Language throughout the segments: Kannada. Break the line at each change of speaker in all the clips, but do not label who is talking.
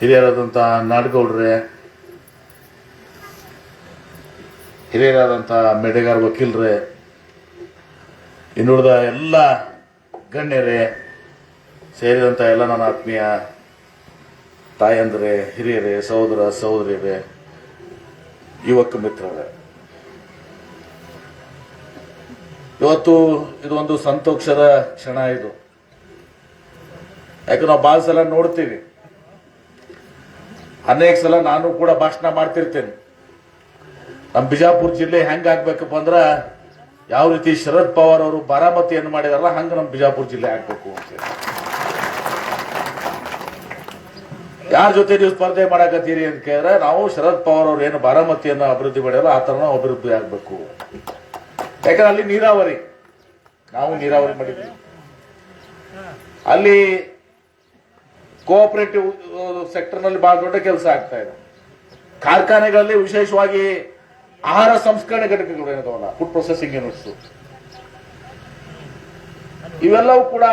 ಹಿರಿಯರಾದಂಥ ನಾಡಗೌಡ್ರೆ ಹಿರಿಯರಾದಂಥ ಮೆಡೆಗಾರ್ ವಕೀಲ್ರೆ, ಇನ್ನುಳಿದ ಎಲ್ಲ ಗಣ್ಯರೇ ಸೇರಿದಂಥ ಎಲ್ಲ ನನ್ನ ಆತ್ಮೀಯ ತಾಯಂದ್ರೆ, ಹಿರಿಯರೇ, ಸಹೋದರ ಸಹೋದರಿಯರೇ, ಯುವಕ ಮಿತ್ರರೇ. ಇವತ್ತು ಇದು ಒಂದು ಸಂತೋಷದ ಕ್ಷಣ ಇದು. ಯಾಕೆ ನಾವು ಭಾಳ ನೋಡ್ತೀವಿ. ಅನೇಕ ಸಲ ನಾನು ಕೂಡ ಭಾಷಣ ಮಾಡ್ತಿರ್ತೇನೆ. ನಮ್ಮ ಬಿಜಾಪುರ ಜಿಲ್ಲೆ ಹೆಂಗ್ ಆಗ್ಬೇಕಪ್ಪ ಅಂದ್ರ ಯಾವ ರೀತಿ ಶರದ್ ಪವಾರ್ ಅವರು ಬಾರಾಮತಿಯನ್ನು ಮಾಡಿದಾರಲ್ಲ, ಹಂಗ ನಮ್ಮ ಬಿಜಾಪುರ ಜಿಲ್ಲೆ ಆಗ್ಬೇಕು ಅಂತೇಳಿ ಯಾರ ಜೊತೆ ನೀವು ಸ್ಪರ್ಧೆ ಮಾಡಕತ್ತೀರಿ ಅಂತ ಕೇಳಿದ್ರೆ, ನಾವು ಶರದ್ ಪವಾರ್ ಅವ್ರು ಏನು ಬಾರಾಮತಿಯನ್ನು ಅಭಿವೃದ್ಧಿ ಮಾಡ್ಯಾರ ಆ ತರ ನಾವು ಅಭಿವೃದ್ಧಿ ಆಗಬೇಕು. ಯಾಕಂದ್ರೆ ಅಲ್ಲಿ ನೀರಾವರಿ, ನಾವು ನೀರಾವರಿ ಮಾಡಿದ್ವಿ. ಅಲ್ಲಿ ಕೋಆಪರೇಟಿವ್ ಸೆಕ್ಟರ್ನಲ್ಲಿ ಬಹಳ ದೊಡ್ಡ ಕೆಲಸ ಆಗ್ತಾ ಇದೆ. ಕಾರ್ಖಾನೆಗಳಲ್ಲಿ ವಿಶೇಷವಾಗಿ ಆಹಾರ ಸಂಸ್ಕರಣೆ ಘಟಕಗಳು ಏನಿದಾವಲ್ಲ ಫುಡ್ ಪ್ರೊಸೆಸಿಂಗ್ ಯೂನಿಟ್ಸ್ ಇವೆಲ್ಲವೂ ಕೂಡ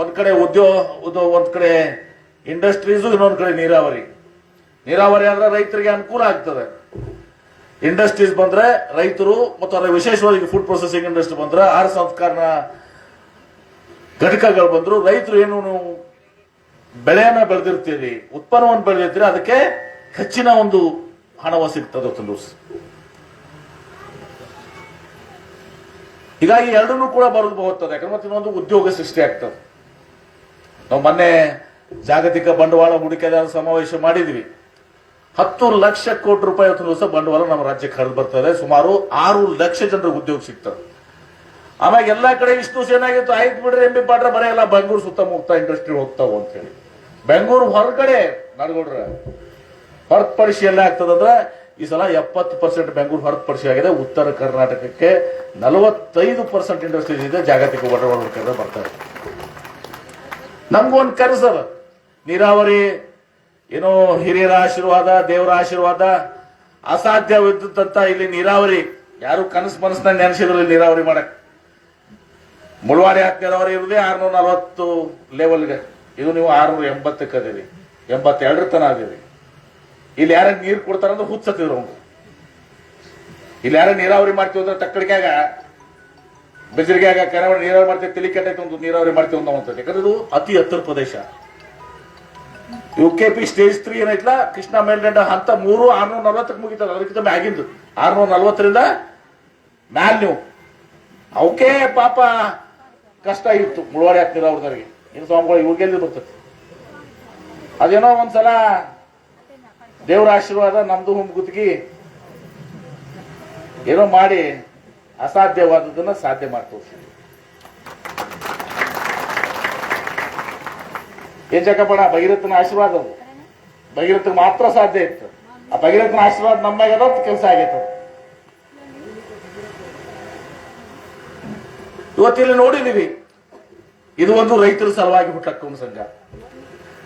ಒಂದ್ ಕಡೆ ಉದ್ಯೋಗ ಒಂದ್ ಕಡೆ ಇಂಡಸ್ಟ್ರೀಸು ಇನ್ನೊಂದ್ ಕಡೆ ನೀರಾವರಿ. ನೀರಾವರಿ ಅಂದ್ರೆ ರೈತರಿಗೆ ಅನುಕೂಲ ಆಗ್ತದೆ. ಇಂಡಸ್ಟ್ರೀಸ್ ಬಂದ್ರೆ ರೈತರು, ಮತ್ತು ಅದರ ವಿಶೇಷವಾಗಿ ಫುಡ್ ಪ್ರೊಸೆಸಿಂಗ್ ಇಂಡಸ್ಟ್ರಿ ಬಂದ್ರೆ ಆಹಾರ ಸಂಸ್ಕರಣಾ ಘಟಕಗಳು ಬಂದ್ರು ರೈತರು ಏನು ಬೆಳೆಯನ್ನ ಬೆಳೆದಿರ್ತೀರಿ, ಉತ್ಪನ್ನವನ್ನು ಬೆಳೆದಿರ್ತೀರಿ, ಅದಕ್ಕೆ ಹೆಚ್ಚಿನ ಒಂದು ಹಣವ ಸಿಗ್ತದೆ ದಿವಸ ಹೀಗಾಗಿ ಎರಡನ್ನೂ ಕೂಡ ಬರೋದು ಹೋಗ್ತದೆ, ಯಾಕಂದ್ರೆ ಮತ್ತೆ ಇನ್ನೊಂದು ಉದ್ಯೋಗ ಸೃಷ್ಟಿ ಆಗ್ತದೆ. ನಾವು ಮೊನ್ನೆ ಜಾಗತಿಕ ಬಂಡವಾಳ ಹೂಡಿಕೆದಾರ ಸಮಾವೇಶ ಮಾಡಿದ್ವಿ. ಹತ್ತು ಲಕ್ಷ ಕೋಟಿ ರೂಪಾಯಿ ದಿವಸ ಬಂಡವಾಳ ನಮ್ಮ ರಾಜ್ಯಕ್ಕೆ ಹರಿದು ಬರ್ತದೆ, ಸುಮಾರು ಆರು ಲಕ್ಷ ಜನರಿಗೆ ಉದ್ಯೋಗ ಸಿಗ್ತದೆ. ಆಮೇಲೆ ಎಲ್ಲಾ ಕಡೆ ಇಷ್ಟು ಚೆನ್ನಾಗಿತ್ತು ಆಯ್ತು ಬಿಡ್ರಿ ಎಂ ಬಿ ಪಾಟ್ರೆ, ಬರೀ ಎಲ್ಲ ಬೆಂಗಳೂರು ಸುತ್ತಮುತ್ತ ಇಂಡಸ್ಟ್ರಿ ಹೋಗ್ತಾವ ಅಂತ ಹೇಳಿ. ಬೆಂಗಳೂರು ಹೊರಗಡೆ ನಡ್ಕೊಡ್ರೆ ಹೊರತುಪಡಿಸಿ ಎಲ್ಲ ಆಗ್ತದಂದ್ರೆ ಈ ಸಲ ಎಪ್ಪತ್ತು ಪರ್ಸೆಂಟ್ ಬೆಂಗಳೂರು ಹೊರತುಪಡಿಸಿ ಆಗಿದೆ. ಉತ್ತರ ಕರ್ನಾಟಕಕ್ಕೆ ನಲವತ್ತೈದು ಪರ್ಸೆಂಟ್ ಇಂಡಸ್ಟ್ರೀಸ್ ಇದೆ. ಜಾಗತಿಕ ಬಂಡವಾಳ ಹೂಡಿಕೆ ಬರ್ತಾರೆ ನಮ್ಗೊಂದು ಕನಸದ ನೀರಾವರಿ, ಏನೋ ಹಿರಿಯರ ಆಶೀರ್ವಾದ, ದೇವರ ಆಶೀರ್ವಾದ ಅಸಾಧ್ಯವಿದ್ದಂತ ಇಲ್ಲಿ ನೀರಾವರಿ, ಯಾರು ಕನಸು ಮನಸ್ಸಿನ ನೆನೆಸಿದ್ರು ಇಲ್ಲಿ ನೀರಾವರಿ ಮಾಡಕ್. ಮುಳವಾಡಿ ಹತ್ತಿರವರೆ ಇರುದೇ ಆರ್ನೂರ ನಲವತ್ತು ಲೆವೆಲ್ಗೆ ಇದು ನೀವು ಆರ್ನೂರ ಎಂಬತ್ತಕ್ಕೆ ಅದೀವಿ ಎಂಬತ್ತೆರಡರ ತನ ಅದೀರಿ. ಇಲ್ಲಿ ಯಾರ ನೀರು ಕೊಡ್ತಾರಂದ್ರೆ ಹುಚ್ಚತ್ತಿದ್ರು ಅವನು ಇಲ್ಲಿ ಯಾರ ನೀರಾವರಿ ಮಾಡ್ತೀವಿ ಅಂದ್ರೆ ತಕ್ಕಡಿಗ್ಯಾಗ ಬೆಜರಿಗ್ಯಾಗ ಕರಾವಳಿ ನೀರಾವರಿ ಮಾಡ್ತೀವಿ ತಿಳಿ ಕೆಟ್ಟೈತೆ ಒಂದು ನೀರಾವರಿ ಮಾಡ್ತೀವಿ ಅಂತ ಅಂತಂದು ಯಾಕಂದ್ರೆ ಇದು ಅತಿ ಎತ್ತರ ಪ್ರದೇಶ. U K P stage three ಏನೈತ್ಲ? Krishna ಮೇಲ್ದಂಡ ಹಂತ ಮೂರು, ಆರ್ನೂರ ನಲ್ವತ್ತಕ್ಕೆ ಮುಗಿತದ. ಅದಕ್ಕಿಂತ ಮ್ಯಾಗಿಂದು. ಆರ್ನೂರ ನಲ್ವತ್ತರಿಂದ ಮ್ಯಾಲ್ ನೀವು. ಅವಕ್ಕೆ ಪಾಪ ಕಷ್ಟ ಇತ್ತು ಮುಳುವಾಡಿ ಹಾಕ್ತಿಲ್ಲ ಅವ್ರದವ್ರಿಗೆ ಇನ್ನು ಸ್ವಾಮಿಗಳು ಇವಾಗೆಲ್ಲಿ ಬರ್ತದೆ? ಅದೇನೋ ಒಂದ್ಸಲ ದೇವರ ಆಶೀರ್ವಾದ ನಮ್ದು ಗುತ್ತಿಗೆ ಏನೋ ಮಾಡಿ ಅಸಾಧ್ಯವಾದದನ್ನ ಸಾಧ್ಯ ಮಾಡಿ ತೋರಿಸಿದ್ವಿ ಏನ್ ಜಕ್ಕಪ್ಪಣ ಭಗೀರಥನ ಆಶೀರ್ವಾದ ಅದು. ಭಗೀರಥಗೆ ಮಾತ್ರ ಸಾಧ್ಯ ಇತ್ತು. ಆ ಭಗೀರಥನ ಆಶೀರ್ವಾದ ನಮ್ಮಾಗದ ಕೆಲಸ ಆಗೈತೆ. ಇವತ್ತಿಲ್ಲಿ ನೋಡಿದೀವಿ ಇದು ಒಂದು ರೈತರ ಸಲುವಾಗಿ ಹುಟ್ಟಕ್ಕ ಒಂದು ಸಂಘ.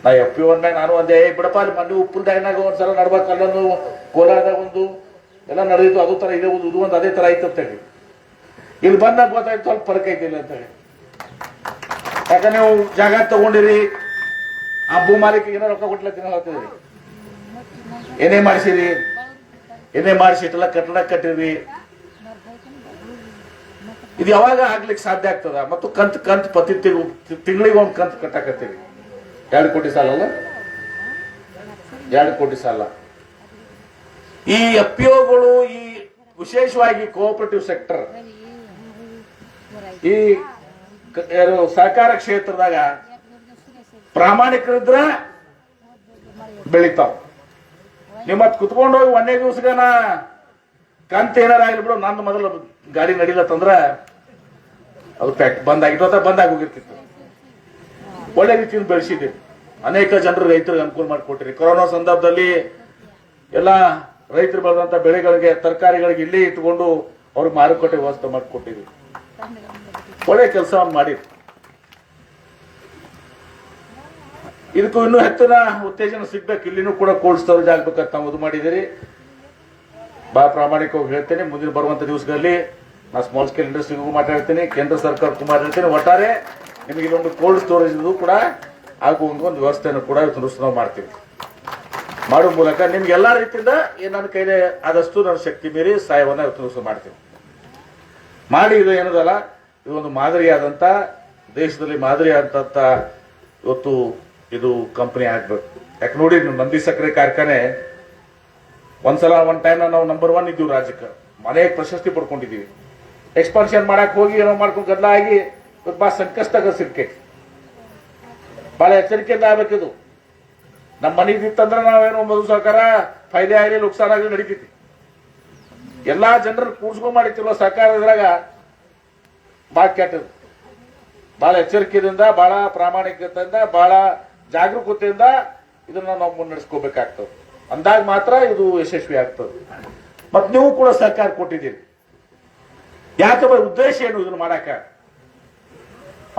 ನಾ ಎಫ್ ಪಿ ಒನ್ ನಾನು ಒಂದೇ, ಬಿಡಪ್ಪ, ಅಲ್ಲಿ ಮಂಡಿ ಉಪ್ಪಿನ ಡೈನಾಗ ಒಂದ್ಸಲ ನಡ್ಬೇಕು, ಅಲ್ಲೊಂದು ಕೋಲಾರದಾಗ ಒಂದು ಎಲ್ಲ ನಡೆದಿತ್ತು, ಅದು ತರ ಇದೆ, ಒಂದು, ಇದು ಒಂದು ಅದೇ ತರ ಐತೆ ಅಂತ ಹೇಳಿ ಇಲ್ಲಿ ಬಂದಾಗ ಗೊತ್ತಾಯ್ತು, ಸ್ವಲ್ಪ ಫರಕ್ ಐತಿಲ್ಲ ಅಂತ ಹೇಳಿ ಯಾಕಂದ್ರೆ ನೀವು ಜಾಗ ತಗೊಂಡಿರಿ, ಆ ಭೂ ಮಾಲೀಕ ಏನೋ ರೊಕ್ಕ ಕೊಟ್ಲತ್ತಿನ ಹೇಳ್ತಿದ್ರಿ ಏನೇ ಮಾಡಿಸಿರಿ, ಏನೇ ಮಾಡಿಸಿ ಇಟ್ಟೆಲ್ಲ ಕಟ್ಟಡ ಕಟ್ಟಿರಿ ಇದು ಯಾವಾಗ ಆಗ್ಲಿಕ್ಕೆ ಸಾಧ್ಯ ಆಗ್ತದ? ಮತ್ತು ಕಂತ್ ಕಂತ್ ಪ್ರತಿ ತಿಂಗಳಿಗೆ ಒಂದು ಕಂತ್ ಕಟ್ಟಾಕತ್ತೀವಿ ಎರಡು ಕೋಟಿ ಸಾಲ ಅಲ್ಲ? ಎರಡು ಕೋಟಿ ಸಾಲ. ಈ ಎಫ್ ಪಿ ಈ ವಿಶೇಷವಾಗಿ ಕೋಆಪರೇಟಿವ್ ಸೆಕ್ಟರ್ ಈ ಸಹಕಾರ ಕ್ಷೇತ್ರದಾಗ ಪ್ರಾಮಾಣಿಕರಿದ್ರ ಬೆಳಿತಾವ. ನಿಮ್ಮ ಕುತ್ಕೊಂಡು ಹೋಗಿ ಒಂದೇ ದಿವಸಗನ ಕಂತ ಏನಾರ ಆಗ್ಲಿ ಬಿಡು, ನಂದು ಮೊದಲು ಗಾಡಿ ನಡಿಲತ್ತಂದ್ರ ಅದು ಪ್ಯಾಕ್ ಬಂದ್ ಆಗಿತ್ತು ಅಥವಾ ಬಂದ್ ಆಗೋಗಿರ್ತಿತ್ತು ಒಳ್ಳೆ ರೀತಿಯಿಂದ ಬೆಳೆಸಿದೆ. ಅನೇಕ ಜನರು ರೈತರಿಗೆ ಅನುಕೂಲ ಮಾಡಿಕೊಟ್ಟಿರಿ ಕೊರೋನಾ ಸಂದರ್ಭದಲ್ಲಿ ಎಲ್ಲ ರೈತರು ಬೆಳೆದಂತ ಬೆಳೆಗಳಿಗೆ, ತರಕಾರಿಗಳಿಗೆ ಇಲ್ಲೇ ಇಟ್ಕೊಂಡು ಅವ್ರಿಗೆ ಮಾರುಕಟ್ಟೆ ವ್ಯವಸ್ಥೆ ಮಾಡಿಕೊಟ್ಟಿದ್ವಿ ಒಳ್ಳೆ ಕೆಲಸ ಮಾಡಿದ್ರು. ಇದಕ್ಕೂ ಇನ್ನೂ ಹೆಚ್ಚಿನ ಉತ್ತೇಜನ ಸಿಗ್ಬೇಕು. ಇಲ್ಲಿನೂ ಕೂಡ ಕೋಲ್ಡ್ ಸ್ಟೋರೇಜ್ ಆಗ್ಬೇಕಂತ ನಾವು ಇದು ಮಾಡಿದಿರಿ ಬಹಳ ಪ್ರಾಮಾಣಿಕವಾಗಿ ಹೇಳ್ತೇನೆ. ಮುಂದಿನ ಬರುವಂತ ದಿವಸಗಳಲ್ಲಿ ನಾ ಸ್ಮಾಲ್ ಸ್ಕೇಲ್ ಇಂಡಸ್ಟ್ರಿಗೂ ಮಾತಾಡ್ತೀನಿ, ಕೇಂದ್ರ ಸರ್ಕಾರಕ್ಕೂ ಮಾತಾಡ್ತೀನಿ. ಒಟ್ಟಾರೆ ನಿಮಗೆ ಇಲ್ಲೊಂದು ಕೋಲ್ಡ್ ಸ್ಟೋರೇಜ್ ಕೂಡ ಹಾಗೂ ಒಂದು ವ್ಯವಸ್ಥೆಯನ್ನು ಕೂಡ ಇವತ್ತು ನಾವು ಮಾಡ್ತೀವಿ. ಮಾಡೋ ಮೂಲಕ ನಿಮ್ಗೆ ಎಲ್ಲ ರೀತಿಯಿಂದ ನನ್ನ ಕೈಲಿ ಆದಷ್ಟು ನನ್ನ ಶಕ್ತಿ ಮೀರಿ ಸಹಾಯವನ್ನು ಇವತ್ತು ಮಾಡ್ತೀವಿ. ಮಾಡಿ ಇದು ಏನದಲ್ಲ, ಇದು ಒಂದು ಮಾದರಿಯಾದಂತ, ದೇಶದಲ್ಲಿ ಮಾದರಿಯಾದಂತ ಇವತ್ತು ಇದು ಕಂಪನಿ ಆಗ್ಬೇಕು. ಯಾಕೆ ನೋಡಿ ನಂದಿ ಸಕ್ಕರೆ ಕಾರ್ಖಾನೆ, ಒಂದ್ಸಲ ಒನ್ ಟೈಮ್ ನಾವು ನಂಬರ್ ಒನ್ ಇದ್ದೀವಿ ರಾಜ್ಯಕ್ಕೆ. ಅನೇಕ ಪ್ರಶಸ್ತಿ ಪಡ್ಕೊಂಡಿದ್ದೀವಿ. ಎಕ್ಸ್ಪಾನ್ಷನ್ ಮಾಡಕ್ ಹೋಗಿ ಏನೋ ಮಾಡ್ಕೊಂಡು ಗದ್ದಲ ಆಗಿ ಭಾಳ ಬಾ ಸಂಕಷ್ಟದಾಗ ಸಿಕ್ಕೈತಿ ಬಹಳ ಎಚ್ಚರಿಕೆಯಿಂದ ಆಗ್ಬೇಕಿದು ನಮ್ಮ ಮನೆಗೆ ಇತ್ತಂದ್ರೆ ನಾವೇನೋ ಮಧು ಸಹಕಾರ, ಫೈದೆ ಆಗಲಿ ನುಕ್ಸಾನ ಆಗಲಿ ನಡೀತೈತಿ. ಎಲ್ಲಾ ಜನರು ಕೂಡ್ಸ್ಕೊಂಡ್ ಮಾಡಿತಿರೋ ಸರ್ಕಾರ ಇದ್ರಾಗ ಭಾಳ ಕೆಟ್ಟದು. ಬಹಳ ಎಚ್ಚರಿಕೆಯಿಂದ ಬಹಳ ಪ್ರಾಮಾಣಿಕತೆಯಿಂದ ಬಹಳ ಜಾಗರೂಕತೆಯಿಂದ ಇದನ್ನ ನಾವು ಮುನ್ನಡೆಸ್ಕೋಬೇಕಾಗ್ತದೆ. ಅಂದಾಗ ಮಾತ್ರ ಇದು ಯಶಸ್ವಿ ಆಗ್ತದೆ ಮತ್ತೆ ನೀವು ಕೂಡ ಸರ್ಕಾರ ಕೊಟ್ಟಿದ್ದೀರಿ. ಯಾಕಂದ್ರೆ ಉದ್ದೇಶ ಏನು ಇದನ್ನ ಮಾಡಾಕ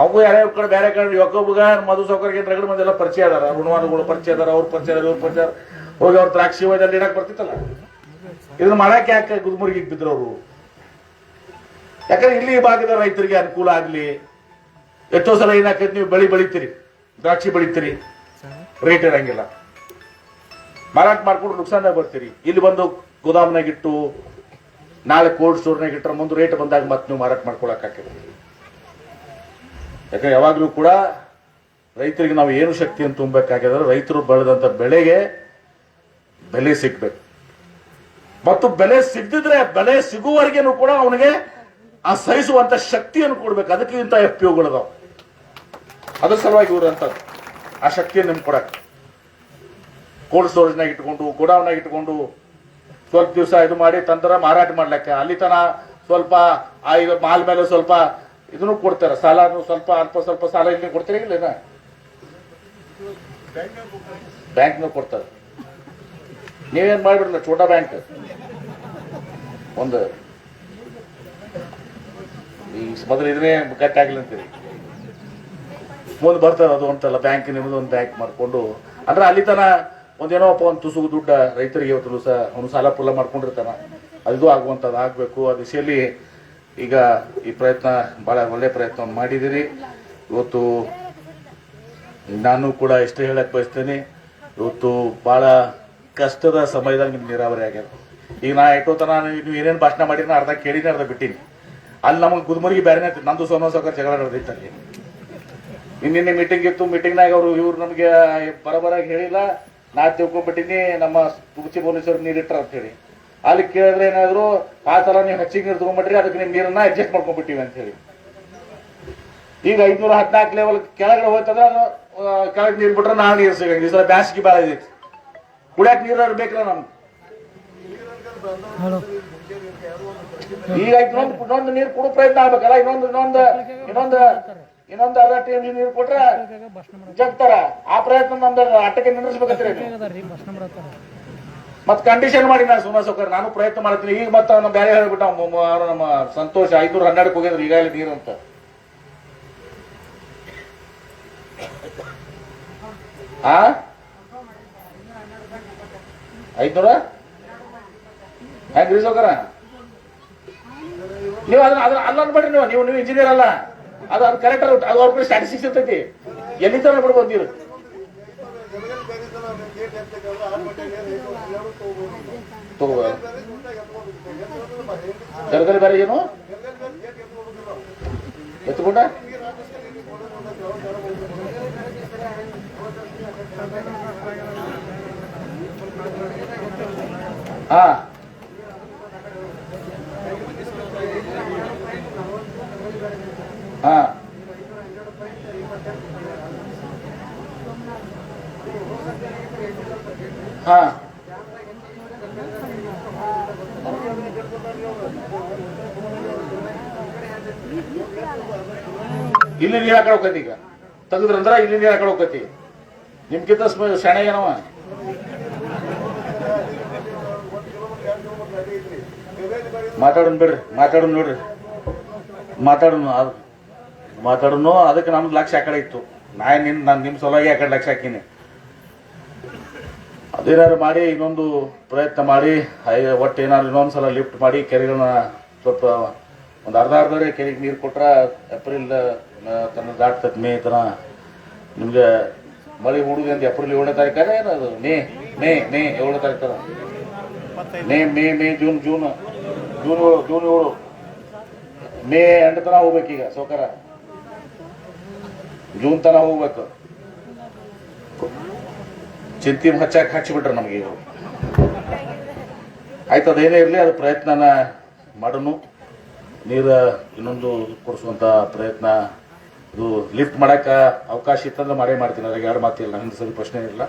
ಅವು ಯಾರ್ಯಾವ ಕಡೆ ಬೇರೆ ಕಡೆ ಒಬ್ಬೊಬ್ಬಗ ಮಧು ಸೌಕರ್ಯ ಮಂದಿ ಎಲ್ಲ ಪರಿಚಯ ಅದಾರ. ಋಣವಾನುಗಳು ಪರಿಚಯ ಅದಾರ, ಅವ್ರ ಪರಿಚಯ ಇವ್ರ ಪರಿಚಯ ಹೋಗಿ ಅವ್ರ ದ್ರಾಕ್ಷಿ ಹೋಯ್ದಲ್ಲಿ ಇಡಕ್ ಬರ್ತಿತ್ತಲ್ಲ? ಇದನ್ನ ಮಾಡಕ್ಕೆ ಯಾಕೆ ಗುಲ್ಮುರ್ಗಿ ಬಿದ್ರು ಅವರು ಯಾಕಂದ್ರೆ ಇಲ್ಲಿ ಭಾಗದ ರೈತರಿಗೆ ಅನುಕೂಲ ಆಗ್ಲಿ. ಎಷ್ಟೋ ಸಲ ಏನಾಕೈತಿ ನೀವು ಬೆಳಿ ಬೆಳಿತೀರಿ, ದ್ರಾಕ್ಷಿ ಬೆಳಿತೀರಿ, ರೇಟ್ ಇರಂಗಿಲ್ಲ. ಮಾರಾಟ ಮಾಡ್ಕೊಂಡು ನುಕ್ಸಾನ ಬರ್ತೀರಿ. ಇಲ್ಲಿ ಬಂದು ಗೋದಾಮ್ನಾಗ ಇಟ್ಟು ನಾಳೆ ಕೋಲ್ಡ್ ಸ್ಟೋರ್ನಾಗ ಇಟ್ಟರೆ ಮುಂದೆ ರೇಟ್ ಬಂದಾಗ ಮತ್ತೆ ನೀವು ಮಾರಾಟ ಮಾಡ್ಕೊಳಕ್ ಹಾಕಿದ್ರಿ ಯಾಕಂದ್ರೆ ಯಾವಾಗಲೂ ಕೂಡ ರೈತರಿಗೆ ನಾವು ಏನು ಶಕ್ತಿಯನ್ನು ತುಂಬಬೇಕಾಗಿದ್ರೆ ರೈತರು ಬೆಳೆದಂತ ಬೆಳೆಗೆ ಬೆಲೆ ಸಿಗ್ಬೇಕು. ಮತ್ತು ಬೆಲೆ ಸಿಗದಿದ್ರೆ ಬೆಲೆ ಸಿಗುವವರೆಗೇನು ಕೂಡ ಅವನಿಗೆ ಆ ಸಹಿಸುವಂತ ಶಕ್ತಿಯನ್ನು ಕೊಡ್ಬೇಕು. ಅದಕ್ಕೆ ಇಂಥ ಎಫ್ ಪಿ ಒಗಳದಾವ ಅದ್ರ ಸಲುವಾಗಿ ಅಂತ ಆ ಶಕ್ತಿಯನ್ನು ನಿಮ್ಗೆ ಕೊಡಕ್ ಕೋಲ್ಡ್ ಸ್ಟೋರೇಜ್ನಾಗ ಇಟ್ಕೊಂಡು ಗೋಡೌನ್ನಾಗ ಇಟ್ಕೊಂಡು ಸ್ವಲ್ಪ ದಿವಸ ಇದು ಮಾಡಿ ತಂದ್ರ ಮಾರಾಟ ಮಾಡ್ಲಿಕ್ಕೆ. ಅಲ್ಲಿ ತನ ಸ್ವಲ್ಪ ಆ ಮಾಲ್ ಮೇಲೆ ಸ್ವಲ್ಪ ಇದನ್ನು ಕೊಡ್ತಾರೆ. ಸಾಲ ಸ್ವಲ್ಪ ಅಲ್ಪ ಸ್ವಲ್ಪ ಸಾಲ ಇಲ್ಲಿ ಕೊಡ್ತೀರಿ ಇಲ್ಲ ಬ್ಯಾಂಕ್ನ ಕೊಡ್ತಾರೆ. ನೀವೇನ್ ಮಾಡ್ಬಿಡ್ರಿ ಛೋಟಾ ಬ್ಯಾಂಕ್. ಒಂದು. ಈ ಮೊದಲು ಇದನ್ನೇ ಗಟ್ಟಿ ಆಗ್ಲಿ ಅಂತೀರಿ. ಮುಂದೆ ಬರ್ತದೆ ಅದು ಅಂತಲ್ಲ, ಬ್ಯಾಂಕ್ ನಿಮ್ಮದು ಒಂದು ಬ್ಯಾಂಕ್ ಮಾಡಿಕೊಂಡು. ಅಂದ್ರೆ ಅಲ್ಲಿ ತನ ಒಂದೇನೋಪ್ಪ ಒಂದು ತುಸುಗು ದುಡ್ಡ ರೈತರಿಗೆ ಇವತ್ತು ದಿವಸ ಅವನು ಸಾಲ ಪುಲ್ಲ ಮಾಡ್ಕೊಂಡಿರ್ತಾನ. ಅದು ಆಗುವಂಥದ್ದು ಆಗಬೇಕು. ಆ ದಿಶೆಯಲ್ಲಿ ಈಗ ಈ ಪ್ರಯತ್ನ ಭಾಳ ಒಳ್ಳೆ ಪ್ರಯತ್ನ ಮಾಡಿದಿರಿ. ಇವತ್ತು ನಾನು ಕೂಡ ಇಷ್ಟೇ ಹೇಳಕ್ಕೆ ಬಯಸ್ತೇನೆ, ಇವತ್ತು ಭಾಳ ಕಷ್ಟದ ಸಮಯದಾಗ ನಿಮ್ಗೆ ನೀರಾವರಿ ಆಗ್ಯದ. ಈಗ ನಾ ಎಷ್ಟೋತನ ನೀವು ಏನೇನು ಭಾಷಣ ಮಾಡಿದ್ರೆ ಅರ್ಧ ಕೇಳಿನಿ ಅರ್ಧ ಬಿಟ್ಟೀನಿ. ಅಲ್ಲಿ ನಮಗೆ ಗುಲ್ಮರ್ಗಿ ಬೇರೆನೇ ಇತ್ತು. ನಂದು ಸೋನ ಸೌಕರ್ ಜಗಳ ನಡೆದಿತ್ತು ಅಲ್ಲಿ. ನಿನ್ನೆ ಮೀಟಿಂಗ್ ಇತ್ತು. ಮೀಟಿಂಗ್ನಾಗ ಅವರು ಇವರು ನಮಗೆ ಬರಬರಾಗಿ ಹೇಳಿಲ್ಲ. ನಾ ತಿಳ್ಕೊಂಡ್ಬಿಟ್ಟಿನಿ ನಮ್ಮ ತುಗುಚಿ ಪೊಲೀಸರು ಇಟ್ಟರ ಅಂತ ಹೇಳಿ ಅಲ್ಲಿ ಕೇಳಿದ್ರೆ ಏನಾದ್ರು ಆ ಸಲ ನೀವು ಹೆಚ್ಚಿಗೆ ನೀರು ತಗೊಂಡ್ಬಿಟ್ರಿ ಅದಕ್ಕೆ ನಿಮ್ ನೀರನ್ನ ಅಡ್ಜಸ್ಟ್ ಮಾಡ್ಕೊಂಡ್ಬಿಟ್ಟಿವಿ ಅಂತ ಹೇಳಿ ಈಗ ಐದ್ನೂರ ಹದಿನಾಲ್ಕು ಲೆವೆಲ್ ಕೆಳಗಡೆ ಹೋಯ್ತಂದ್ರೆ ಅದು ಕೆಳಗೆ ನೀರು ಬಿಟ್ರೆ ನಾ ನೀರು ಸಿಗಂಗಿಲ್ಲ. ಈ ಸಲ ಬ್ಯಾಸಿಗೆ ಭಾಳ ಇದೈತಿ ಕುಡಿಯಕ್ ನೀರು ಬೇಕಲ್ಲ ನಮ್ಗೆ. ಈಗ ಇನ್ನೊಂದು ಇನ್ನೊಂದು ನೀರು ಕುಡೋ ಪ್ರಯತ್ನ ಆಗ್ಬೇಕಲ್ಲ ಇನ್ನೊಂದು ಇನ್ನೊಂದು ಇನ್ನೊಂದು ಇನ್ನೊಂದು ಅರ್ಧ ಟೀಮ್ ನೀರು ಕೊಟ್ರೆ ಜಗ್ತಾರ. ಆ ಪ್ರಯತ್ನ ನಮ್ದು ಆಟಕ್ಕೆ ನಿಂದ್ರಿಸ್ಬೇಕಂತೀರಿ ಮತ್ ಕಂಡೀಷನ್ ಮಾಡಿ ನಾನು ಸುಮಾರು ಸೌಕರ್ ನಾನು ಪ್ರಯತ್ನ ಮಾಡ್ತೀನಿ ಈಗ ಮತ್ತೆ ನಮ್ಮ ಬೇರೆ ಹೇಳ್ಬಿಟ್ಟ ನಮ್ಮ ಸಂತೋಷ. ಐನೂರ ಹನ್ನೆರಡಕ್ಕೆ ಹೋಗಿದ್ರು. ಈಗಾಗಲೇ ನೀರು ಅಂತ. ಆ? ಐದ್ನೂರ ಹೆಂಗ್ರಿ ಸೌಕರ ನೀವು ಅದನ್ನ ಅದನ್ನ ಅಲ್ಲ ಅನ್ಬೇಡ್ರಿ ನೀವು. ನೀವು ನೀವು ಇಂಜಿನಿಯರ್ ಅಲ್ಲ. ಅದು ಅದು ಕರೆಕ್ಟ್ ಅದು ಅವ್ರ ಕಡೆ ಸ್ಟ್ಯಾಟಿಸ್ಟಿಕ್ಸ್ ಇರ್ತೈತಿ. ಎಲ್ಲಿ ತರ ಬಿಡ್ಬೋದು ನೀರು ಗರ್ಗಲ್ ಬೇರೆ ಏನು? ಎತ್ಕೊಂಡ? ಹಾ. ಹಾ. ಇಲ್ಲಿ ನೀರು ಹಾಕಡೆ ಹೋಗತಿ ಈಗ. ತೆಗದ್ರಂದ್ರ ಇಲ್ಲಿ ನೀರು ಹಾಕಡೆ ಹೋಗತಿ. ನಿಮ್ಗಿಂತ ಶಾಣೆ ಏನವ? ಮಾತಾಡೋಣ ಬಿಡ್ರಿ ಮಾತಾಡೋಣ ನೋಡ್ರಿ. ಮಾತಾಡೋಣ ಅದು ಮಾತಾಡೋಣ ಅದಕ್ಕೆ ನಮ್ದು ಲಕ್ಷ ಆ ಇತ್ತು. ನಾ ನಿನ್, ನಾನು ನಿಮ್ಮ ಸಲುವಾಗಿ ಆ ಲಕ್ಷ ಹಾಕಿನಿ. ಅದೇನಾದ್ರು ಮಾಡಿ, ಇನ್ನೊಂದು ಪ್ರಯತ್ನ ಮಾಡಿ ಒಟ್ಟು ಏನಾದ್ರು ಇನ್ನೊಂದು ಸಲ ಲಿಫ್ಟ್ ಮಾಡಿ, ಕೆರೆಗಳನ್ನ ಸ್ವಲ್ಪ ಒಂದು ಅರ್ಧ ಅರ್ಧವರೆ ಕೆರೆಗೆ ನೀರು ಕೊಟ್ರೆ ಏಪ್ರಿಲ್ ತನ್ನ ದಾಟ್ತೈತೆ ಮೇ ತನ ನಿಮ್ಗೆ ಮಳೆ ಅಂತ ಏಪ್ರಿಲ್ ಏಳನೇ ತಾರೀಕು ಏನದು ಮೇ ಮೇ ಮೇ ಏಳನೇ ತಾರೀಕು May May May, June June June June ಏಳು. ಮೇ ಎಂಟು ತನ ಹೋಗ್ಬೇಕೀಗ ಸೌಕರ ಜೂನ್ ತನ ಹೋಗ್ಬೇಕು. ಚಿಂತಿ ಹಚ್ಚಾಕ್ ಹಚ್ಚಿಬಿಟ್ರೆ ನಮಗೆ ಇವರು. ಆಯ್ತು, ಅದೇನೇ ಇರಲಿ, ಅದು ಪ್ರಯತ್ನನ ಮಾಡೋನು. ನೀರು ಇನ್ನೊಂದು ಕೊಡಿಸುವಂತ ಪ್ರಯತ್ನ. ಇದು ಲಿಫ್ಟ್ ಮಾಡಕ್ಕ ಅವಕಾಶ ಇತ್ತಂದ್ರೆ ಮಾಡೇ ಮಾಡ್ತೀನಿ. ಅದ್ರಾಗ ಎರಡು ಮಾತಿಲ್ಲ ಹಿಂದೆ ಸರಿ ಪ್ರಶ್ನೆ ಇಲ್ಲ.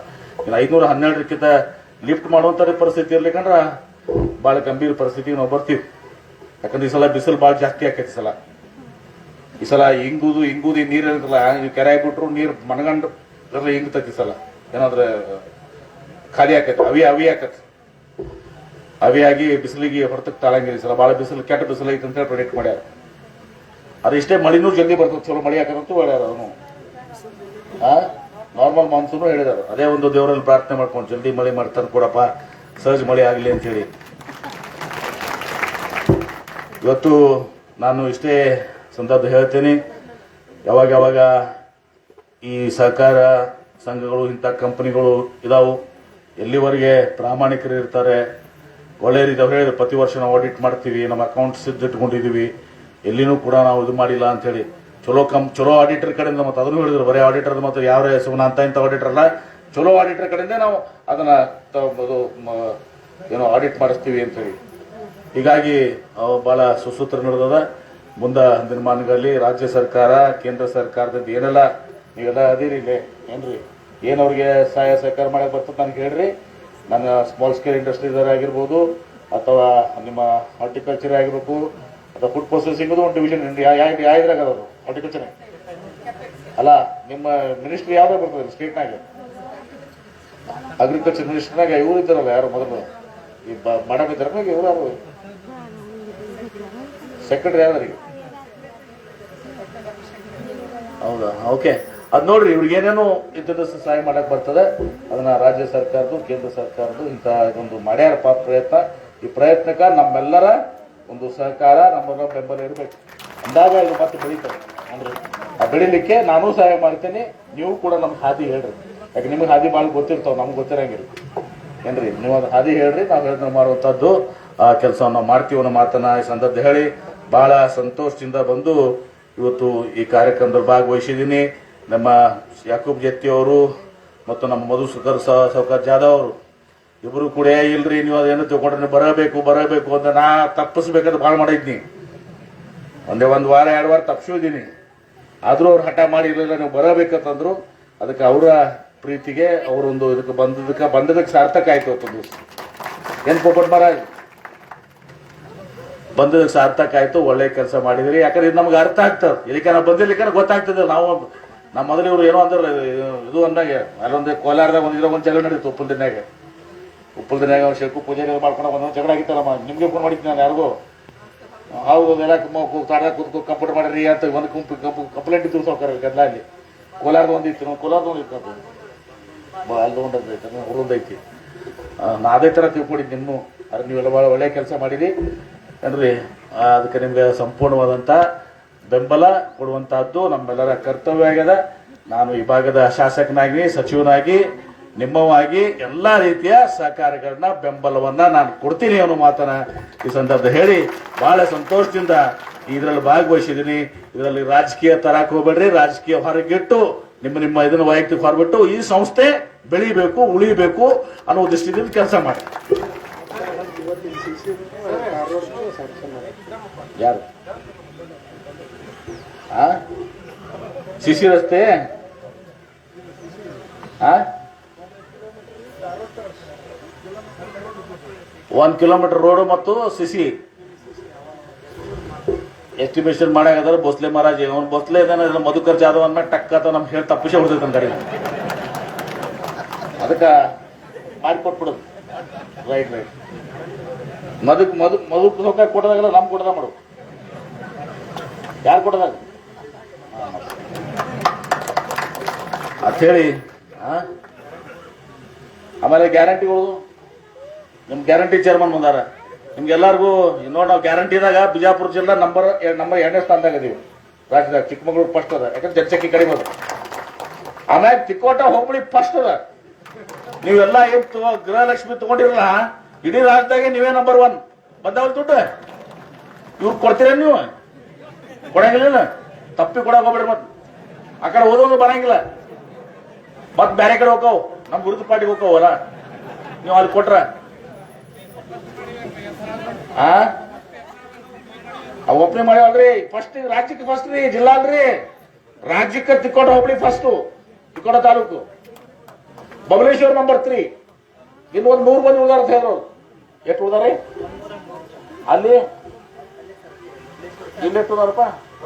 ಇನ್ನು ಐನೂರ ಹನ್ನೆರಡಕ್ಕಿಂತ ಲಿಫ್ಟ್ ಮಾಡುವಂತ ಪರಿಸ್ಥಿತಿ ಇರ್ಲಿಕ್ಕಂದ್ರ ಭಾಳ ಗಂಭೀರ ಪರಿಸ್ಥಿತಿ ನಾವು ಬರ್ತೀವಿ. ಯಾಕಂದ್ರೆ ಈ ಸಲ ಬಿಸಿಲು ಭಾಳ ಜಾಸ್ತಿ ಆಕೈತಿ ಸಲ. ಈ ಸಲ ಇಂಗುದು ಈ ನೀರು ಇರ್ತಲ್ಲ ಈ ಕೆರೆ ಆಗಿಬಿಟ್ರು, ನೀರು ಮನಗಂಡು ಹಿಂಗ್ತೈತಿ ಸಲ. ಏನಾದ್ರೆ ಖಾಲಿ ಆಕೈತಿ, ಅವಿ ಅವಿ ಆಕೈತಿ. ಅವಿಯಾಗಿ ಬಿಸಿಲಿಗೆ ಹೊರತಕ್ಕೆ ತಾಳಂಗಿಲ್ಲ ಸಲ ಭಾಳ ಬಿಸಿಲು, ಕೆಟ್ಟ ಬಿಸಿಲು ಐತೆ ಅಂತ ಹೇಳಿ ಪ್ರೊಡಿಕ್ಟ್ ಮಾಡ್ಯಾರ. ಅದು ಇಷ್ಟೇ ಮಳಿನೂ ಜಲ್ದಿ ಬರ್ತದೆ, ಚಲೋ ಮಳಿ ಹಾಕಂತೂ ಹೇಳ್ಯಾರ ಅವನು. ನಾರ್ಮಲ್ ಮಾನ್ಸೂನು ಹೇಳಿದಾರ. ಅದೇ ಒಂದು ದೇವರಲ್ಲಿ ಪ್ರಾರ್ಥನೆ ಮಾಡ್ಕೊಂಡು, ಜಲ್ದಿ ಮಳೆ ಮಾಡ್ತಾನೆ ಕೊಡಪ್ಪ, ಸಹಜ ಮಳೆ ಆಗಲಿ ಅಂತ ಹೇಳಿ ಇವತ್ತು ನಾನು ಇಷ್ಟೇ ಸಂದರ್ಭ ಹೇಳ್ತೇನೆ. ಯಾವಾಗ ಯಾವಾಗ ಈ ಸಹಕಾರ ಸಂಘಗಳು, ಇಂಥ ಕಂಪನಿಗಳು ಇದಾವು. ಎಲ್ಲಿವರೆಗೆ ಪ್ರಾಮಾಣಿಕರು ಇರ್ತಾರೆ? ಒಳ್ಳೆಯ ರೀತಿ ಅವ್ರು ಹೇಳಿದ್ರು ಪ್ರತಿ ವರ್ಷ ನಾವು ಆಡಿಟ್ ಮಾಡ್ತೀವಿ, ನಮ್ಮ ಅಕೌಂಟ್ಸ್ ಇಟ್ಕೊಂಡಿದೀವಿ ಎಲ್ಲಿನೂ ಕೂಡ ನಾವು ಇದು ಮಾಡಿಲ್ಲ ಅಂತ ಹೇಳಿ ಚಲೋ ಕಂ, ಚಲೋ ಆಡಿಟರ್ ಕಡೆಯಿಂದ ಮತ್ತೆ ಅದನ್ನು ಹೇಳಿದ್ರು, ಬರೀ ಆಡಿಟರ್ ಮತ್ತು ಯಾವ ಸುಮ್ಮನೆ ಅಂತ ಇಂಥ ಆಡಿಟರ್ ಅಲ್ಲ. ಚಲೋ ಆಡಿಟರ್ ಕಡೆಯಿಂದ ನಾವು ಅದನ್ನ ಏನೋ ಆಡಿಟ್ ಮಾಡಿಸ್ತೀವಿ ಅಂತ ಹೇಳಿ ಹೀಗಾಗಿ ಭಾಳ ಸುಸೂತ್ರ ನಡೆದದ. ಮುಂದ ದಿನಮಾನಗಳಲ್ಲಿ ರಾಜ್ಯ ಸರ್ಕಾರ, ಕೇಂದ್ರ ಸರ್ಕಾರದ ಏನೆಲ್ಲ ನೀವೆಲ್ಲ ಅದಿರಿ ಏನ್ರಿ? ಏನ್ ಅವ್ರಿಗೆ ಸಹಾಯ ಸಹಕಾರ ಮಾಡೋಕೆ ಬರ್ತದೆ ನನಗೆ ಹೇಳ್ರಿ. ನನ್ನ ಸ್ಮಾಲ್ ಸ್ಕೇಲ್ ಇಂಡಸ್ಟ್ರೀಸ್ ಆಗಿರ್ಬೋದು, ಅಥವಾ ನಿಮ್ಮ ಹಾರ್ಟಿಕಲ್ಚರ್ ಆಗಿರ್ಬೇಕು, ಅಥವಾ ಫುಡ್ ಪ್ರೊಸೆಸಿಂಗ್ ಒಂದು ಡಿವಿಷನ್ ಯಾವ ಅದು? ಹಾರ್ಟಿಕಲ್ಚರ್ ಅಲ್ಲ, ನಿಮ್ಮ ಮಿನಿಸ್ಟ್ರಿ ಯಾವ್ದಾಗ ಬರ್ತದೆ? ಸ್ಟೇಟ್ನಾಗ ಅಗ್ರಿಕಲ್ಚರ್ ಮಿನಿಸ್ಟರ್ನಾಗ ಇವ್ರು ಇದ್ದಾರಲ್ಲ ಯಾರು ಮೊದಲು? ಈ ಮಾಡಮ್ ಇದ್ದಾರ ಇವ್ರು ಯಾರು? ಸೆಕ್ರೆಟರಿ ಯಾವ್ದಾರಿಗೆ ಹೌದಾ? ಓಕೆ ಅದ್ ನೋಡ್ರಿ, ಇವ್ರಿಗೆ ಏನೇನೋ ಇದ್ದಷ್ಟು ಸಹಾಯ ಮಾಡಕ್ ಬರ್ತದೆ, ಅದನ್ನ ರಾಜ್ಯ ಸರ್ಕಾರದ್ದು, ಕೇಂದ್ರ ಸರ್ಕಾರದ್ದು ಇಂತಹ ಒಂದು ಮಾಡ್ಯಾರಪ್ಪ ಪ್ರಯತ್ನ. ಈ ಪ್ರಯತ್ನಕ್ಕ ನಮ್ಮೆಲ್ಲರ ಒಂದು ಸಹಕಾರ ನಮ್ಮೆಲ್ಲರ ಬೆಂಬಲ ಇರಬೇಕು. ಅಂದಾಗ ಇದು ಮತ್ತೆ ಬೆಳೀತಾರೆ ಅಂದ್ರೆ ಆ ಬೆಳಿಲಿಕ್ಕೆ ನಾನು ಸಹಾಯ ಮಾಡ್ತೇನೆ, ನೀವು ಕೂಡ ನಮ್ಗೆ ಹಾದಿ ಹೇಳ್ರಿ. ಯಾಕೆ ನಿಮ್ಗೆ ಹಾದಿ ಭಾಳ ಗೊತ್ತಿರ್ತಾವ, ನಮ್ಗೆ ಗೊತ್ತಿರಂಗಿಲ್ಲ. ಏನ್ರಿ, ನೀವು ಅದು ಹಾದಿ ಹೇಳ್ರಿ, ನಾವು ಹೇಳಿದ್ರೆ ಮಾಡುವಂಥದ್ದು, ಆ ಕೆಲಸವನ್ನು ಮಾಡ್ತೀವಿ ಅನ್ನೋ ಮಾತನ್ನ ಈ ಸಂದರ್ಭ ಹೇಳಿ. ಬಹಳ ಸಂತೋಷದಿಂದ ಬಂದು ಇವತ್ತು ಈ ಕಾರ್ಯಕ್ರಮದಲ್ಲಿ ಭಾಗವಹಿಸಿದ್ದೀನಿ. ನಮ್ಮ ಯಾಕೂಬ್ ಜತ್ತಿ ಅವರು ಮತ್ತು ನಮ್ಮ ಮಧುಸೂದರ್ ಸೌಕರ್ ಜಾಧವ್ ಅವರು ಇಬ್ರು ಕೂಡ "ಏ, ಇಲ್ರಿ ನೀವು ಅದೇನು ತಿಳ್ಕೊಂಡ್ರೆ ಬರಬೇಕು ಬರಬೇಕು ಅಂತ ನಾ ತಪ್ಪಿಸ್ಬೇಕಂತ ಭಾಳ ಮಾಡಿದ್ನಿ. ಒಂದೇ ಒಂದು ವಾರ ಎರಡು ವಾರ ತಪ್ಪಿಸಿದ್ದೀನಿ ಆದರೂ ಅವ್ರು ಹಠ ಮಾಡಿ ಇರಲಿಲ್ಲ ನೀವು ಬರಬೇಕಂತಂದ್ರು ಅದಕ್ಕೆ ಅವರ ಪ್ರೀತಿಗೆ ಅವರೊಂದು ಇದಕ್ಕೆ ಬಂದದಕ್ಕೆ ಬಂದದಕ್ಕೆ ಸಾರ್ಥಕ ಆಯ್ತು ಅವತ್ತೊಂದು ಏನು ಪೋಪಟ್ ಮಹಾರಾಜ್ ಬಂದದಕ್ಕೆ ಸಾರ್ಥಕ ಆಯ್ತು ಒಳ್ಳೆ ಕೆಲಸ ಮಾಡಿದ್ರಿ. ಯಾಕಂದ್ರೆ ಇದು ನಮ್ಗೆ ಅರ್ಥ ಆಗ್ತದೆ. ಇದಕ್ಕೆ ನಾವು ಬಂದಿರ್ಲಿಕ್ಕೆ ಗೊತ್ತಾಗ್ತದೆ. ನಾವು ನಮ್ಮ ಮೊದಲು ಇವ್ರು ಏನೋ ಅಂದ್ರೆ ಇದು ಅಂದಾಗೆ. ಅಲ್ಲೊಂದು ಕೋಲಾರದಾಗ ಒಂದಿದ್ರೆ ಒಂದು ಜಗಳ ನಡೀತು ಉಪ್ಪಲ್ ದಿನಾಗ ಉಪ್ಪಲ್ ದಿನಾಗ ಶೆಲ್ಕು ಪೂಜೆ ಮಾಡ್ಕೊಂಡು ಒಂದೊಂದು ಜಗಳ ಆಗಿತ್ತಲ್ಲಮ್ಮ ನಿಮ್ಗೆ ಫೋನ್ ಮಾಡಿದ್ದೆ ನಾನು ಯಾರಿಗೂ. ಹೌದು ಎಲ್ಲ ತಾಡ ಕೂತ್ಕೊ ಕಂಪ್ಲೇಂಟ್ ಮಾಡಿರಿ ಅಂತ ಒಂದು ಕಂಪ್ ಕಂಪ್ಲೇಂಟ್ ಇತ್ತು ಸಾವ್ಕಾರ ಅಲ್ಲಿ. ಕೋಲಾರದ ಒಂದಿತ್ತು ನಾವು ಕೋಲಾರದ ಒಂದಿತ್ತು ಅದು. ಅಲ್ಲಿ ಒಂದೈತೆ ಹುರುದೈತಿ ನಾ ಅದೇ ಥರ ತಿಳ್ಕೊಂಡಿದ್ದು ನಿಮ್ಮ ಅದ್ರ ನೀವೆಲ್ಲ ಭಾಳ ಒಳ್ಳೆ ಕೆಲಸ ಮಾಡಿರಿ. ಆ, ಅದಕ್ಕೆ ನಿಮ್ಗೆ ಸಂಪೂರ್ಣವಾದಂಥ ಬೆಂಬಲ ಕೊಡುವಂತಹದ್ದು ನಮ್ಮೆಲ್ಲರ ಕರ್ತವ್ಯ ಆಗ್ಯದ ನಾನು ಈ ಭಾಗದ ಶಾಸಕನಾಗಿ, ಸಚಿವನಾಗಿ ನಿಮ್ಮವಾಗಿ ಎಲ್ಲ ರೀತಿಯ ಸಹಕಾರಗಳನ್ನ, ಬೆಂಬಲವನ್ನ ನಾನು ಕೊಡ್ತೀನಿ ಅನ್ನೋ ಮಾತನ್ನ ಈ ಸಂದರ್ಭ ಹೇಳಿ ಬಹಳ ಸಂತೋಷದಿಂದ ಇದರಲ್ಲಿ ಭಾಗವಹಿಸಿದ್ದೀನಿ. ಇದರಲ್ಲಿ ರಾಜಕೀಯ ತರಕ್ ಹೋಗ್ಬೇಡ್ರಿ. ರಾಜಕೀಯ ಹೊರಗಿಟ್ಟು ನಿಮ್ಮ ನಿಮ್ಮ ಇದನ್ನ ವೈಯಕ್ತಿಕ ಹೊರಬಿಟ್ಟು ಈ ಸಂಸ್ಥೆ ಬೆಳಿಬೇಕು, ಉಳಿಬೇಕು ಅನ್ನೋ ದೃಷ್ಟಿಯಿಂದ ಕೆಲಸ ಮಾಡಿ. ಯಾರು? ಆ? ಸಿಸಿ ರಸ್ತೆ? ಆ? ಒಂದ್ ಕಿಲೋಮೀಟರ್ ರೋಡ್ ಮತ್ತು ಸಿಸಿ ಎಸ್ಟಿಮೇಷನ್ ಮಾಡಾಕದ್ರ ಭೋಸ್ಲೆ ಮಹಾರಾಜ್ ಅವ್ನು ಭೋಸ್ಲೆ ಇದಾನೆ ಮಧುಕರ್ ಜಾಧವ್ ಅಂದ್ಮೇಲೆ ಟಕ್ ಅಂತ ನಮ್ಗೆ ಹೇಳಿ ತಪ್ಪಿಸೇ ಬಿಡ್ತೈತೆ ಅಂತ ಅದಕ್ಕೆ ಮಾಡಿಕೊಟ್ಬಿಡೋದು ರೈಟ್ ರೈಟ್. ಮಧುಕ್, ಮಧು ಮಧು ಸೌಕರ್ಯ ಕೊಡೋದಾಗಲ್ಲ ನಮ್ ಕೊಡದ ಮಾಡು. ಯಾರು ಕೊಡೋದಾಗ ಅಂತ ಹೇಳಿ? ಆಮೇಲೆ ಗ್ಯಾರಂಟಿಗಳು ನಿಮ್ ಗ್ಯಾರಂಟಿ ಚೇರ್ಮನ್ ಬಂದಾರ. ನಿಮ್ಗೆಲ್ಲರಿಗೂ ನೋಡಿ ನಾವು ಗ್ಯಾರಂಟಿದಾಗ ಬಿಜಾಪುರ ಜಿಲ್ಲಾ ನಂಬರ್ ನಂಬರ್ ಎರಡನೇ ಸ್ಥಾನದಾಗ ಇದೀವಿ. ರಾಜ್ಯದಾಗ ಚಿಕ್ಕಮಗಳೂರು ಫಸ್ಟ್ ಅದ, ಯಾಕಂದ್ರೆ ಜನಸಂಖ್ಯೆ ಕಡಿಮೆ ಅದ. ಆಮ್ಯಾಗ ತಿಕ್ಕೋಟ ಹೋಬಳಿ ಫಸ್ಟ್ ಅದ. ನೀವೆಲ್ಲ ಏನ್ ಗೃಹಲಕ್ಷ್ಮಿ ತಗೊಂಡಿರಲ್ಲ, ಇಡೀ ರಾಜ್ಯದಾಗೆ ನೀವೇ ನಂಬರ್ ಒನ್ ಬಂದವಲ್ ದುಡ್ಡು. ಇವ್ರು ಕೊಡ್ತೀರೇನು ನೀವು? ಕೊಡಂಗಿಲ್ಲ ತಪ್ಪಿ ಕೂಡ ಹೋಗ್ಬೇಡ್ರಿ ಮತ್ತೆ. ಆ ಕಡೆ ಓದೋದು ಬರಂಗಿಲ್ಲ. ಮತ್ ಬೇರೆ ಕಡೆ ನಮ್ಮ ನಮ್ ವಿರುದ್ಧ ಪಾರ್ಟಿಗೆ ಹೋಗವಲ್ಲ ನೀವು ಅಲ್ಲಿ ಕೊಟ್ರ. ಆ? ಒಪ್ನೆ ಮಾಡ್ಯಾವಲ್ರಿ ಫಸ್ಟ್ ರಾಜ್ಯಕ್ಕೆ ಫಸ್ಟ್ ರೀ, ಜಿಲ್ಲಾ ಅಲ್ರಿ. ರಾಜ್ಯಕ್ಕೆ ತಿಕ್ಕೋಟ ಹೋಬಳಿ first Tikota taluk. Babaleshwar number three ಇನ್ನು ಒಂದು ನೂರು ಮಂದಿ ಉದಾರ ಹೇಳಿದ್ರು. ಎಷ್ಟು ಉದಾರಿ ಅಲ್ಲಿ.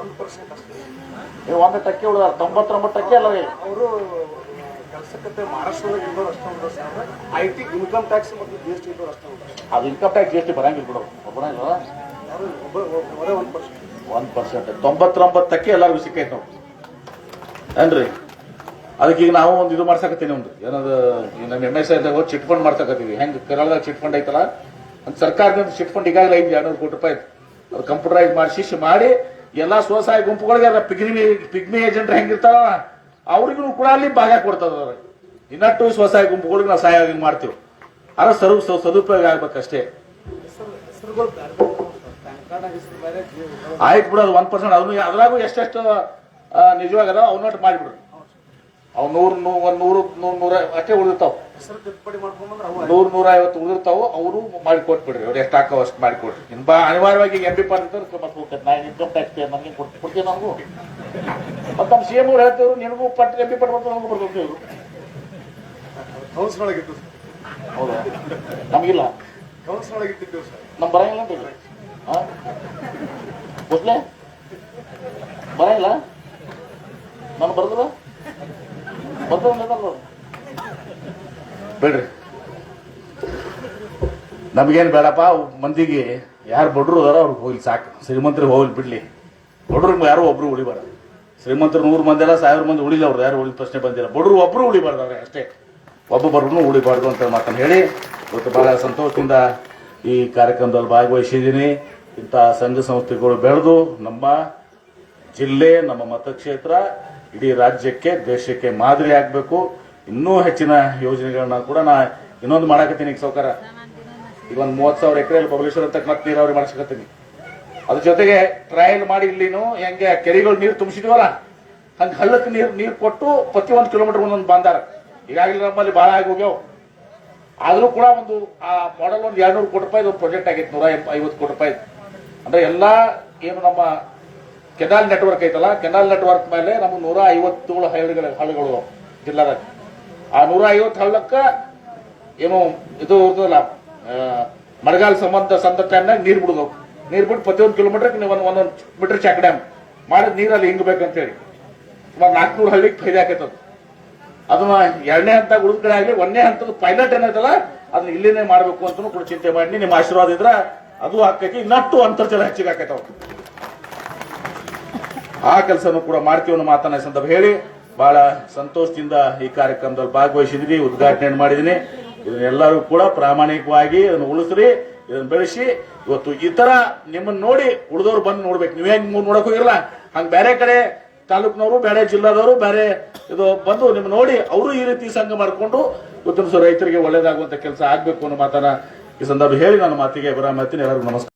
ಎಷ್ಟು ಉಳಿದಾರಪ್ಪ ನೀವು ಒಂದು ಟಕ್ಕೆ ಉಳಿದಾರ. ತೊಂಬತ್ತೊಂಬತ್ತು ಟಕ್ಕೆ ಅಲ್ಲ
ಅವರು. ಕೆಲಸಕ್ಕೆ ಮಹಾರಾಷ್ಟ್ರದಾಗ ಅಷ್ಟೇ sir I T income tax ಮತ್ತು ಜಿ ಎಸ್ ಟಿ ಅಷ್ಟೇ
ಅದು income tax G S T ಬರಂಗಿಲ್ಲ ಬಿಡು. ಬರಂಗಿಲ್ಲ
ಒಬ್ಬರೇ ಒಂದು ಪರ್ಸೆಂಟ್.
ಒಂದ್ ಪರ್ಸೆಂಟ್. ತೊಂಬತ್ತೊಂಬತ್ತಕ್ಕೆ ಎಲ್ಲರಿಗೂ ಸಿಕ್ಕೈತೆ ನಾವು ಏನ್ರಿ? ಅದಕ್ಕೆ ಈಗ ನಾವು ಒಂದು ಇದು ಮಾಡ್ಸಕತ್ತೀನಿ ಒಂದು ಏನದು ನಮ್ಮ ಎಂ ಎಸ್ ಐದಾಗ ಚಿಟ್ ಫಂಡ್ ಮಾಡ್ಸಕತ್ತೀವಿ. ಹೆಂಗ್ ಕೇರಳದಾಗ ಚಿಟ್ ಫಂಡ್ ಐತಲ್ಲ? ಒಂದು ಸರ್ಕಾರದಿಂದ ಚಿಟ್ ಫಂಡ್ ಈಗಾಗಲೇ ಐದು ಎರಡ್ನೂರು ಕೋಟಿ ರೂಪಾಯಿ ಅದು ಕಂಪ್ಯೂಟರೈಸ್ ಮಾಡಿಸಿ ಮಾಡಿ ಎಲ್ಲಾ ಸ್ವಸಹಾಯ ಗುಂಪುಗಳಿಗೆ ಪಿಗ್ಮಿ ಪಿಗ್ಮಿ ಏಜೆಂಟ್ ಹೆಂಗಿರ್ತಾರ, ಅವ್ರಿಗೂ ಕೂಡ ಅಲ್ಲಿ ಭಾಗ ಕೊಡ್ತದ ಇನ್ನಟ್ಟು ಸ್ವಸಹಾಯ ಗುಂಪುಗಳಿಗೆ ನಾವು ಸಹಾಯ ಮಾಡ್ತೀವಿ. ಅದ್ರ ಸರ್ ಸದುಪಯೋಗ ಆಗ್ಬೇಕಷ್ಟೇ. ಆಯ್ತು ಬಿಡೋದು ಒನ್ ಪರ್ಸೆಂಟ್ ಅದನ್ನು ಅದ್ರಾಗೂ ಎಷ್ಟೆಷ್ಟು ನಿಜವಾಗದ ಅವ್ನೊಟ್ಟು ಮಾಡಿಬಿಡ್ರಿ ಅವ್ ನೂರ್ ಒಂದ್ ನೂರು ನೂರ್ ನೂರ ಅಷ್ಟೇ ಉಳಿದಿರ್ತಾವ. ನೂರ್ ನೂರ ಐವತ್ತು ಉಳಿದಿರ್ತಾವ ಅವರು ಮಾಡಿ ಕೊಟ್ಬಿಡ್ರಿ ಅವ್ರು ಎಷ್ಟು ಹಾಕೋ ಅಷ್ಟು ಮಾಡಿ ಕೊಡ್ರಿ. ಇನ್ ಬಾ ಅನಿವಾರ್ಯವಾಗಿ ಎಂ ಬಿ ಪಾರ್ ಅಂತ ಮತ್ತೆ ನಾನು ಇನ್ಕಮ್ ಟ್ಯಾಕ್ಸ್ ಪೇ ನಮಗೆ ಕೊಡ್ತೀನಿ ನನಗೂ ಮತ್ತೆ ನಮ್ಮ ಸಿ ಎಂ ಅವ್ರು ಹೇಳ್ತೇವ್ರು ನಿನಗೂ ಪಟ್ಟು ಎಂ ಬಿ ಪಟ್ಟು ಬರ್ತಾರೆ ನನಗೂ ಬರ್ಬೇಕು ಇವರು ಹೌದಾ? ನಮಗಿಲ್ಲ. ನಮ್ ಬರಂಗಿಲ್ಲ ಅಂತ ಹೇಳ್ರಿ ಹಾ ಗೊತ್ತಲೇ ಬರಂಗಿಲ್ಲ ನಾನು ಬರ್ದಲ್ಲ ಬೇಡ್ರಿ. ನಮಗೇನು ಬೇಡಪ್ಪ, ಮಂದಿಗೆ ಯಾರು ಬಡ್ರು ಅದಾರ ಅವ್ರಿಗೆ ಹೋಗ್ಲಿ ಸಾಕು. ಶ್ರೀಮಂತರಿಗೆ ಹೋಗ್ಲಿ ಬಿಡಲಿ. ಬಡ್ರಿಗೆ ಯಾರು ಒಬ್ರು ಉಳಿಬಾರ್ದು. ಶ್ರೀಮಂತರು ನೂರು ಮಂದಿ ಎಲ್ಲ ಸಾವಿರ ಮಂದಿ ಉಳಿಲ್ಲ ಅವ್ರು ಯಾರು ಉಳಿ ಪ್ರಶ್ನೆ ಬಂದಿಲ್ಲ. ಬಡ್ರು ಒಬ್ರು ಉಳಿಬಾರ್ದು ಅಷ್ಟೇ. ಒಬ್ಬೊಬ್ಬರು ಉಳಿಬಾರ್ದು ಅಂತ ಮಾತನ್ನು ಹೇಳಿ, ಇವತ್ತು ಬಹಳ ಸಂತೋಷದಿಂದ ಈ ಕಾರ್ಯಕ್ರಮದಲ್ಲಿ ಭಾಗವಹಿಸಿದ್ದೀನಿ. ಇಂಥ ಸಂಘ ಸಂಸ್ಥೆಗಳು ಬೆಳೆದು ನಮ್ಮ ಜಿಲ್ಲೆ, ನಮ್ಮ ಮತಕ್ಷೇತ್ರ ಇಡೀ ರಾಜ್ಯಕ್ಕೆ, ದೇಶಕ್ಕೆ ಮಾದರಿ ಆಗಬೇಕು. ಇನ್ನೂ ಹೆಚ್ಚಿನ ಯೋಜನೆಗಳನ್ನ ಕೂಡ ನಾ ಇನ್ನೊಂದು ಮಾಡಕತ್ತೀನಿ ಈಗ ಸೌಕರ ಈಗ ಒಂದು ಮೂವತ್ತು ಸಾವಿರ ಎಕರೆಯಲ್ಲಿ ಬಬಲೇಶ್ವರ ಅಂತ ಮತ್ತೆ ನೀರಾವರಿ ಮಾಡಿಸ್ಕೊತೀನಿ ಅದ್ರ ಜೊತೆಗೆ ಟ್ರಯಲ್ ಮಾಡಿ ಇಲ್ಲಿನು ಹೆಂಗೆ ಕೆರೆಗಳು ನೀರು ತುಂಬಿಸಿದ್ವಲ್ಲ, ಹಂಗ ಹಳ್ಳಕ್ಕೆ ನೀರು ನೀರು ಕೊಟ್ಟು ಪ್ರತಿ ಒಂದು ಕಿಲೋಮೀಟರ್ ಒಂದೊಂದು ಬಂದಾರ. ಈಗಾಗಲೇ ನಮ್ಮಲ್ಲಿ ಬಹಳ ಆಗಿ ಹೋಗ್ಯಾವ. ಆದ್ರೂ ಕೂಡ ಒಂದು, ಆ ಮಾಡಲ್ ಒಂದು ಎರಡ್ನೂರು ಕೋಟಿ ರೂಪಾಯಿ ಒಂದು ಪ್ರಾಜೆಕ್ಟ್ ಆಗೈತೆ ನೂರ ಐವತ್ತು ಕೋಟಿ ರೂಪಾಯಿ ಅಂದ್ರೆ ಎಲ್ಲಾ ಏನು ನಮ್ಮ ಕೆನಾಲ್ ನೆಟ್ವರ್ಕ್ ಐತಲ್ಲ, ಕೆನಾಲ್ ನೆಟ್ವರ್ಕ್ ಮೇಲೆ ನಮ್ಗೆ ನೂರ ಐವತ್ತೇಳು ಹಳ್ಳಿಗಳ ಹಳ್ಳಿಗಳು ಜಿಲ್ಲಾದಾಗ ಆ ನೂರ ಐವತ್ತು ಹಳ್ಳಕ್ಕ ಏನು ಇದು ಇರ್ತದಲ್ಲ ಮಳೆಗಾಲ ಸಂಬಂಧ ಸಂದ ಟೈಮ್ನಾಗ ನೀರು ಬಿಡುದು ನೀರು ಬಿಟ್ಟು ಪ್ರತಿಯೊಂದು ಕಿಲೋಮೀಟರ್ ನೀವು ಒಂದು ಒಂದೊಂದು ಮೀಟರ್ ಚೆಕ್ ಡ್ಯಾಮ್ ಮಾಡಿದ ನೀರಲ್ಲಿ ಹೇಳಿ ಸುಮಾರು ನಾಲ್ಕುನೂರು ಹಳ್ಳಿಗೆ ಫೈದೆ ಆಕೈತದ. ಅದನ್ನ ಎರಡನೇ ಹಂತ ಉಳಿದ ಆಗಲಿ, ಒಂದನೇ ಹಂತದ ಪೈಲಟ್ ಏನೈತಲ್ಲ, ಅದನ್ನ ಇಲ್ಲಿನೇ ಮಾಡಬೇಕು ಅಂತ ಕೂಡ ಚಿಂತೆ ಮಾಡಿ, ನಿಮ್ಮ ಆಶೀರ್ವಾದ ಇದ್ರೆ ಅದು ಆಕೈತಿ ಇನ್ನಷ್ಟು ಅಂತರ್ಜಲ ಹೆಚ್ಚಿಗೆ ಆಕೈತವ ಆ ಕೆಲಸನೂ ಕೂಡ ಮಾಡ್ತೀವಿ ಅನ್ನೋ ಮಾತನ್ನ ಸಂದರ್ಭ ಹೇಳಿ. ಬಹಳ ಸಂತೋಷದಿಂದ ಈ ಕಾರ್ಯಕ್ರಮದಲ್ಲಿ ಭಾಗವಹಿಸಿದ್ವಿ ಉದ್ಘಾಟನೆ ಮಾಡಿದೀನಿ ಇದನ್ನೆಲ್ಲರೂ ಕೂಡ ಪ್ರಾಮಾಣಿಕವಾಗಿ ಇದನ್ನು ಉಳಿಸ್ರಿ, ಇದನ್ನು ಬೆಳೆಸಿ. ಇವತ್ತು ಈ ತರ ನಿಮ್ಮನ್ನ ನೋಡಿ ಉಳಿದವ್ರು ಬಂದು ನೋಡ್ಬೇಕು. ನೀವೇ ನೋಡಕ್ ಹೋಗಿರಲ್ಲ ಹಂಗ ಬೇರೆ ಕಡೆ ತಾಲೂಕಿನವರು ಬೇರೆ ಜಿಲ್ಲಾದವರು ಬೇರೆ ಇದು ಬಂದು ನಿಮ್ ನೋಡಿ ಅವರು ಈ ರೀತಿ ಸಂಘ ಮಾಡಿಕೊಂಡು ದಿವಸ ರೈತರಿಗೆ ಒಳ್ಳೇದಾಗುವಂತ ಕೆಲಸ ಆಗ್ಬೇಕು ಅನ್ನೋ ಮಾತನ್ನ ಈ ಸಂದರ್ಭ ಹೇಳಿ ನನ್ನ ಮಾತಿಗೆ ಬರ ಮಾಡ್ತೀನಿ ಎಲ್ಲರಿಗೂ ನಮಸ್ಕಾರ.